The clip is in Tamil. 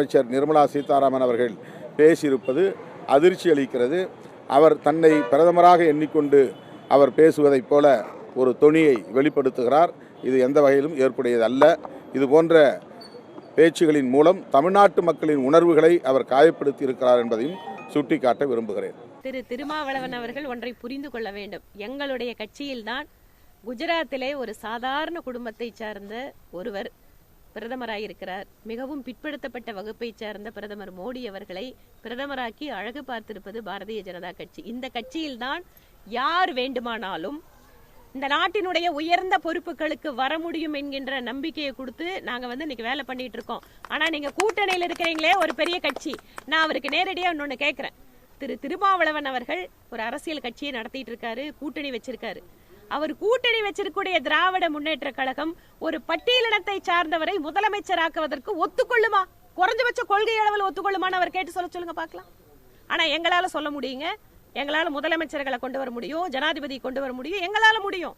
அமைச்சர் நிர்மலா சீதாராமன் அவர்கள் பேசியிருப்பது அதிர்ச்சி அளிக்கிறது. அவர் தன்னை பிரதமராக எண்ணிக்கொண்டு அவர் பேசுவதைப் போல ஒரு தொனியை வெளிப்படுத்துகிறார். இது எந்த வகையிலும் ஏற்புடையது அல்ல இது போன்ற பேச்சுகளின் மூலம் தமிழ்நாட்டு மக்களின் உணர்வுகளை அவர் காயப்படுத்தி இருக்கிறார் என்பதையும் சுட்டிக்காட்ட விரும்புகிறேன். திரு திருமாவளவன் அவர்கள் ஒன்றை புரிந்து கொள்ள வேண்டும். எங்களுடைய கட்சியில்தான் குஜராத்திலே ஒரு சாதாரண குடும்பத்தை சார்ந்த ஒருவர் பிரதமராயிருக்கிறார் மிகவும் பிற்படுத்தப்பட்ட வகுப்பைச் சேர்ந்த பிரதமர் மோடி அவர்களை பிரதமராக்கி அழகு பார்த்திருப்பது பாரதிய ஜனதா கட்சி. இந்த கட்சியில்தான் யார் வேண்டுமானாலும் இந்த நாட்டினுடைய உயர்ந்த பொறுப்புகளுக்கு வர முடியும் என்கின்ற நம்பிக்கையை கொடுத்து நாங்க வந்து இன்னைக்கு வேலை பண்ணிட்டு இருக்கோம் ஆனா நீங்க கூட்டணியில் இருக்கிறீங்களே ஒரு பெரிய கட்சி. நான் அவருக்கு நேரடியா இன்னொன்னு கேட்குறேன் திரு திருமாவளவன் அவர்கள் ஒரு அரசியல் கட்சியை நடத்திட்டு இருக்காரு கூட்டணி வச்சிருக்காரு. அவர் கூட்டணி வச்சிருக்கக்கூடிய திராவிட முன்னேற்ற கழகம் ஒரு பட்டியலினத்தை சார்ந்தவரை முதலமைச்சராக்குவதற்கு ஒத்துக்கொள்ளுமா? குறைஞ்சபட்ச கொள்கை அளவில் ஒத்துக்கொள்ளுமான்னு அவர் கேட்டு சொல்ல சொல்லுங்க பார்க்கலாம். ஆனா எங்களால சொல்ல முடியுங்க. எங்களால முதலமைச்சர்களை கொண்டு வர முடியும் ஜனாதிபதி கொண்டு வர முடியும் எங்களால முடியும்.